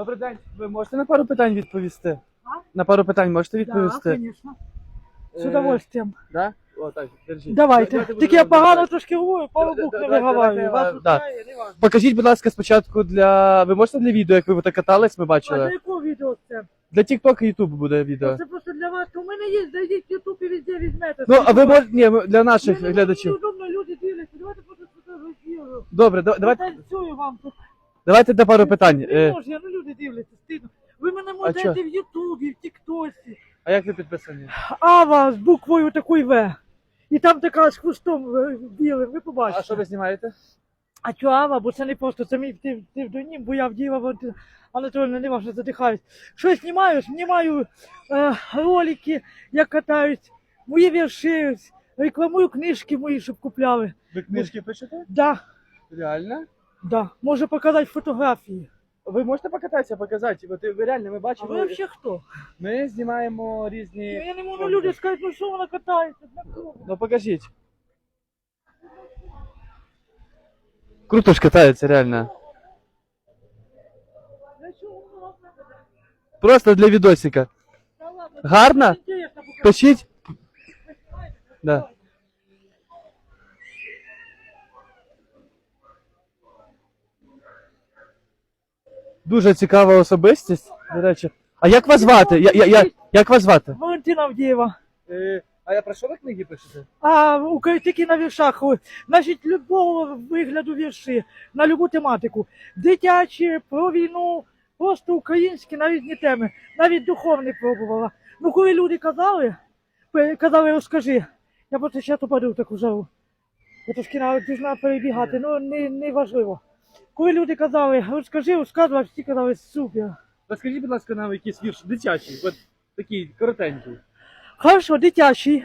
Добрий день. Ви можете на пару питань відповісти? А? На пару питань можете Да, відповісти? конечно. З Е, удовольствием. Да? О, так, держіть. Давайте. Тільки я погано трошки говорю, пару букв не давайте- Вас да. не важно. Покажіть, будь ласка, спочатку для. Ви можете для відео, як ви так катались, ми А для бачили? якого відео це? Для TikTok і YouTube буде відео. Це просто для вас. У мене є, зайдіть в YouTube і везде візьмете. Ну, а ви можете. Ні, ми- для наших дуже глядачів. неудобно, люди дивляться. Давайте просто сфотографірую. Добре, да- давайте, Танцюю вам тут. давайте на пару питань. Не Е, можу, я, ну дивляться, стидно. Ви мене можете в Ютубі, в Тіктосі. А як ви підписані? Ава з буквою такою В. І там така з хвостом е, білим, ви побачите. А що ви знімаєте? А чого Ава? Бо це не просто, це мій псев- псевдонім, бо я в Діва Валентина Анатольовна, не важно, задихаюсь. Що знімаю? Знімаю е, ролики, як катаюсь, мої вірші, рекламую книжки мої, щоб купляли. Ви книжки пишете? Да, Реально? да. Можу показати фотографії. Ви можете покататися, показати? От ви реально, ми А бачимо. ви взагалі хто? Ми знімаємо Ну, різні. Я не можу, люди скажуть, ну що вона катається? На кого? Ну покажіть. Круто ж катається, реально. Для чого вона вас катає? Просто для відосика. Та ладно, Гарно? це інтересно показати. Пишіть. Да. Дуже цікава особистість, до речі. А як вас звати? Я, я, я, як вас звати? Валентина Авдієва. Е, а я про що ви книги пишете? А у тільки на віршах, значить, любого вигляду вірші, на любу тематику. Дитячі, про війну, просто українські на різні теми, навіть духовні пробувала. Ну, коли люди казали, пе- казали, розкажи, я просто ще упаду в таку жару. Я трошки навіть должна перебігати, ну не, не важливо. Коли люди казали, розкажи, розказував, всі казали, супер. Розкажіть, будь ласка, нам якийсь вірш дитячий, от такий коротенький. Хорошо, дитячий.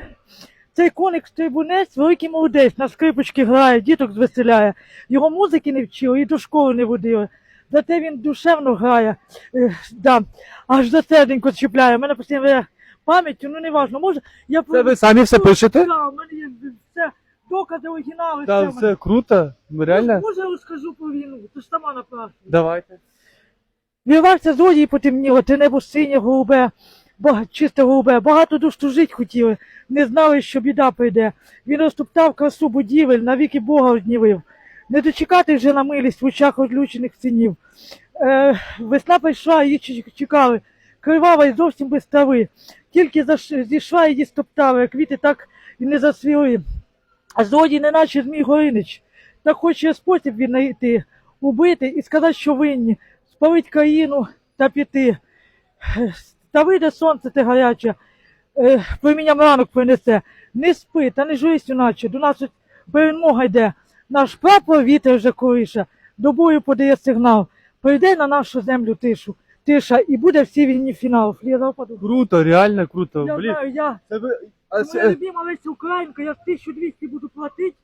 Цей коник стрибунець, великий молодець, на скрипочки грає, діток звеселяє. Його музики не вчили і до школи не водили. Зате він душевно грає, е, да, аж за серденько чіпляє. У мене постійно пам'яттю, ну не важно, може, я Це ви самі все пишете? Да, у мене є докази, оригінали, Та все. мене. круто. Реально? Може, я розкажу про війну, ти ж сама напрашуєш. Давайте. Вірвався злодій потемніло, те небо синє голубе, бага- чисте голубе, багато душ тужить хотіли, не знали, що біда прийде. Він розтоптав красу будівель, навіки Бога однівив. Не дочекати вже на милість в очах одлючених синів. Е, весна прийшла, її чекали, кривава й зовсім без трави. Тільки заш- зійшла її стоптали, а квіти так і не засвіли. А злодій, неначе Змій Горинич, так хоче спосіб він знайти, убити і сказати, що винні спалить країну та піти. Та вийде сонце те гаряче, е, промінням ранок принесе. Не спи, та не журись, іначе, до нас перемога йде. Наш прапор вітер вже колише, до бою подає сигнал. Прийде на нашу землю тишу, тиша, і буде всій війні фінал. Я западу. Круто, реально круто. Я Блін. знаю, я, Це ви. А, моя це- любима Леся Українка, я 1200 буду платити,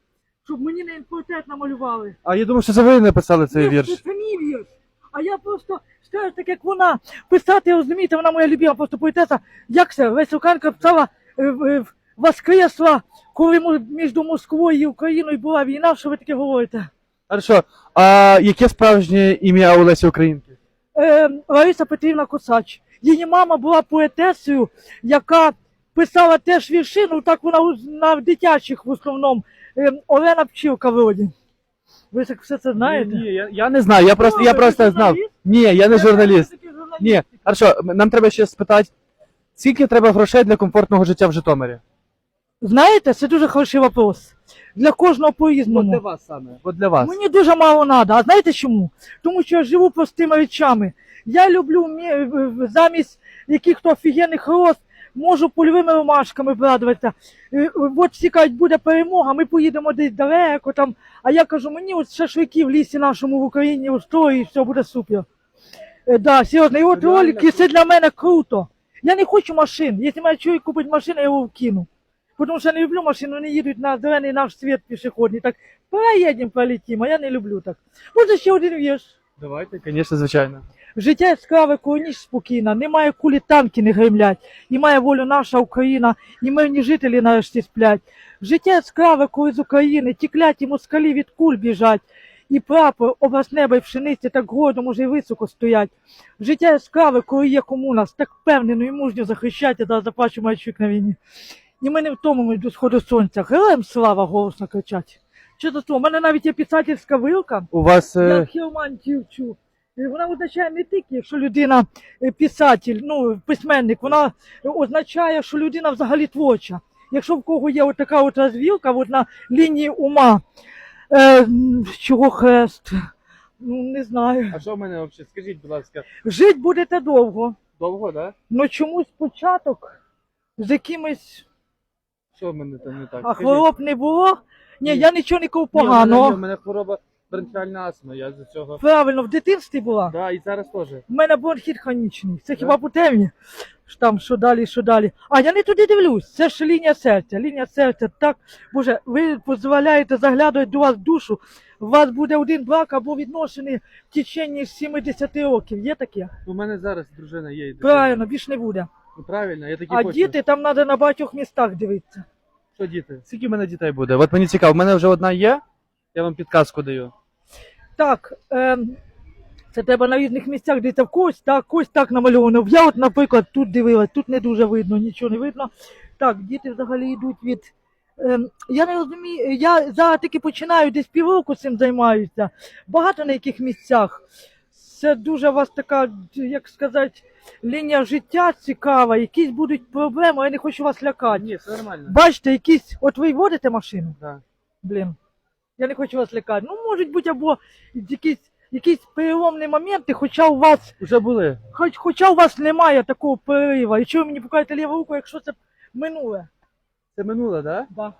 щоб мені на імпортет намалювали. а я думав, що це ви написали цей Ні, вірш. Це мій вірш. А я просто скажу так, як вона писати, розумієте, вона моя любима просто поетеса. Як це? Леся Українка писала е, е, воскресла, коли мо- між Москвою і Україною була війна, що ви таке говорите? Хорошо. А яке справжнє ім'я у Лесі Українки? Е, Лариса Петрівна Косач. Її мама була поетесою, яка писала теж вірші, ну так вона на дитячих в основному. Е, Олена Пчілка вроді. Ви так все це знаєте? Ні, ні, я, я не знаю, я просто, Ну, я ви просто знав. журналіст? Ні, я не журналіст. Ні, хорошо, нам треба ще спитати, скільки треба грошей для комфортного життя в Житомирі? Знаєте, це дуже хороший вопрос. Для кожного От для по-різному. вас саме. От для вас. Мені дуже мало треба. А знаєте чому? Тому що я живу простими речами. Я люблю замість яких-то офігенних роз, можу польовими ромашками радуватися. Е, От всі кажуть, буде перемога, ми поїдемо десь далеко там. А я кажу, мені от шашлики в лісі нашому в Україні устрої, і все буде супер. Е, Да, серйозно, і от ролики це для мене круто. Я не хочу машин. Якщо мене чоловік купить машину, я його вкину. Тому що я не люблю машину, вони їдуть на зелений наш світ пішохідний. Так, проїдемо, полетимо, а я не люблю так. Може ще один вірш. Давайте, звісно, звичайно. Життя яскраве, коніч спокійна, немає кулі танки не гремлять, і має волю наша Україна, і мирні жителі нарешті сплять. Життя яскраве, коли з України ті кляті москалі від куль біжать, і прапор, образ неба і пшениці так гордо, може, і високо стоять. Життя яскраве, коли є кому нас, так впевнено і мужньо захищати та заплачу мальчик на війні. І ми не втомимось до сходу сонця. Героям слава голосно кричать. Чи то, у мене навіть є писательська вилка, У вас. я Е... хіромантію вчу. І Вона означає не тільки, якщо людина е, писатель, ну, письменник, вона означає, що людина взагалі творча. Якщо в кого є от така от розвілка от на лінії ума, е, чого хрест? Ну, не знаю. А що в мене взагалі? Скажіть, будь ласка, Жить будете довго, довго, да? але чомусь початок з якимось, Що в мене там не так? а хвороб не було. Ні, Ні. я нічого не кажу Ні, у мене, у мене хвороба бронхіальна астма, я з цього. Правильно, в дитинстві була. Да, і зараз теж. У мене бронхіт хронічний. Це хіба по темі? Там що далі, що далі. А я не туди дивлюсь. Це ж лінія серця. Лінія серця. Так, Боже, ви дозволяєте заглядувати до вас в душу. У вас буде один брак або відносини в течение 70 років. Є таке? У мене зараз дружина є. і дитина. Правильно, більш не буде. Ну, правильно, я такі А хочу. діти там треба на багатьох містах дивитися. Що діти? Скільки в мене дітей буде? От мені цікаво, в мене вже одна є. Я вам підказку даю. Так, ем, це треба на різних місцях дивитися в когось, так, когось так намальовано. Я от, наприклад, тут дивилась, тут не дуже видно, нічого не видно. Так, діти взагалі йдуть від. Ем, я не розумію, я зараз таки починаю десь півроку цим займаюся. Багато на яких місцях. Це дуже у вас така, як сказати, лінія життя цікава, якісь будуть проблеми, я не хочу вас лякати. Ні, все нормально. Бачите, якісь, от ви водите машину? Да. Блін, я не хочу вас лякати. Ну, можуть бути або якісь, якісь переломні моменти, хоча у вас, Уже були. хоч, хоча у вас немає такого перерива. І чого ви мені покажете ліву руку, якщо це минуле? Це минуло, да? Да.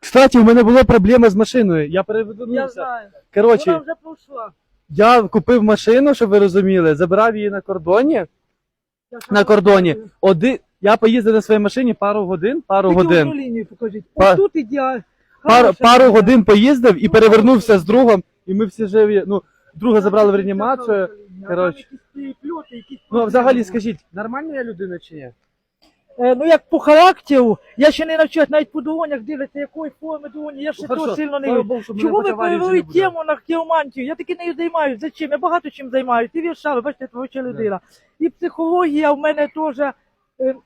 Кстати, у мене була проблема з машиною. Я перевернувся. Я знаю. Коротше, Вона вже пройшла. Я купив машину, щоб ви розуміли, забирав її на кордоні. Я На кордоні. Один, я поїздив на своїй машині пару годин, пару Тільки годин. лінію покажіть. Па- Ось тут ідеально. Пар, Хороша пару годин поїздив і перевернувся з другом, і ми всі живі. Ну, друга Там забрали в реанімацію. коротше. якісь перепльоти, якісь Ну, а взагалі скажіть, нормальна я людина чи ні? Е, ну як по характеру, я ще не навчаюсь, навіть по долонях дивляться, якої форми долоні, я ще Ну, того сильно не вірю. Чому ви перевели тему на хіромантію? Я таки нею займаюся. Зачем? Я багато чим займаюся. І вірша, ви бачите, творча людина. І психологія в мене теж. е,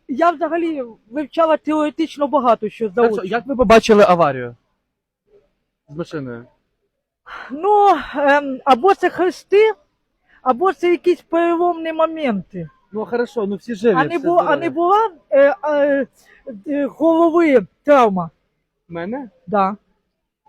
Я взагалі вивчала теоретично багато що, заочно. як ви побачили аварію? З машиною? Ну, ем, або це хрести, або це якісь переломні моменти. Ну хорошо, ну всі живі. А не, було, а здорові. не була е, е, е, голови травма. Мене? Да.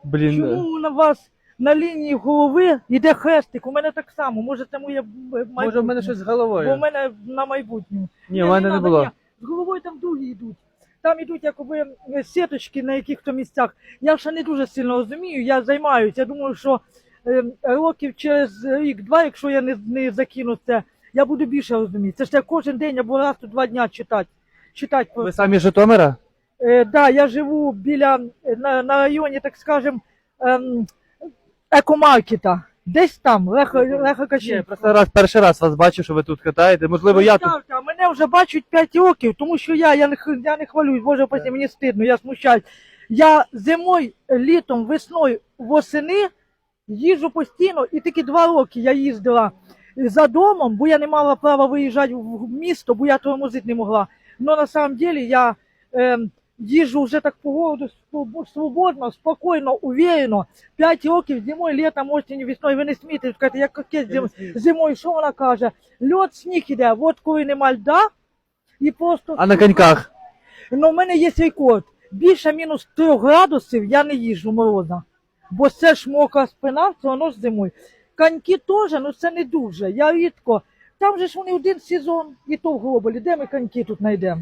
Блін. Чому на вас на лінії голови йде хрестик? У мене так само. Може, це моє майбутнє. Може в мене щось з Бо у головою? мене на майбутнє. Ні, у мене не надо, було. ні. З головою там дуги йдуть. Там йдуть якоби е, сіточки на яких-то місцях. Я ще не дуже сильно розумію, я займаюся. Я думаю, що е, років через рік-два, якщо я не, не закину це, я буду більше розуміти. Це ж я кожен день або раз у два дня читати. Читати про Ви самі з Житомира? Е, да, я живу біля е, на, на районі, так скажем, ем, екомаркета. Десь там, лехо, лехо Ні, просто раз, перший раз вас бачу, що ви тут катаєте. Можливо, я тут. Представте, а мене вже бачать 5 років, тому що я, я, не, х- я не хвалююсь, боже, прости, мені стидно, я смущаюсь. Я зимою, літом, весною, восени їжджу постійно, і тільки два роки я їздила за домом, бо я не мала права виїжджати в місто, бо я тормозити не могла. Но на самом деле я ем, їжджу вже так по городу свободно, спокійно, уверенно. П'ять років зимою, літом, осінню, весною, ви не смієте, сказати, як кокет зим, зимою, що вона каже? Льот, сніг іде, от коли нема льда, і просто... А на коньках? Ну, в мене є рекорд. Більше мінус 3 градусів я не їжджу мороза. Бо це ж мокра спина, все одно ж зимою. Коньки теж, ну це не дуже. Я рідко. Там же ж вони один сезон, і то в глобалі. Де ми коньки тут знайдемо?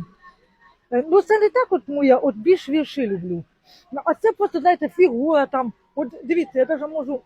Е, Ну це не так, от моя, от більш вірші люблю. Ну, а це просто, знаєте, фігура там. От дивіться, я навіть можу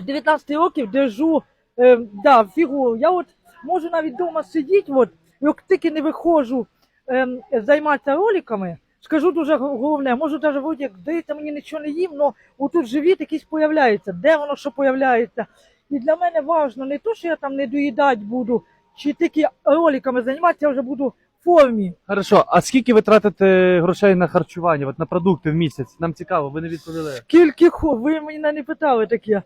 з 19 років держу е, да, фігуру. Я от можу навіть вдома сидіти, от, як тільки не виходжу ем, займатися роликами, скажу дуже головне, можу навіть вроді, як здається, мені нічого не їм, але отут живіт якийсь появляється. Де воно що появляється? І для мене важливо не то, що я там не доїдати буду, чи тільки роликами займатися, я вже буду в формі. Хорошо, а скільки ви тратите грошей на харчування, от на продукти в місяць? Нам цікаво, ви не відповіли. Скільки хо, ви мене не питали таке.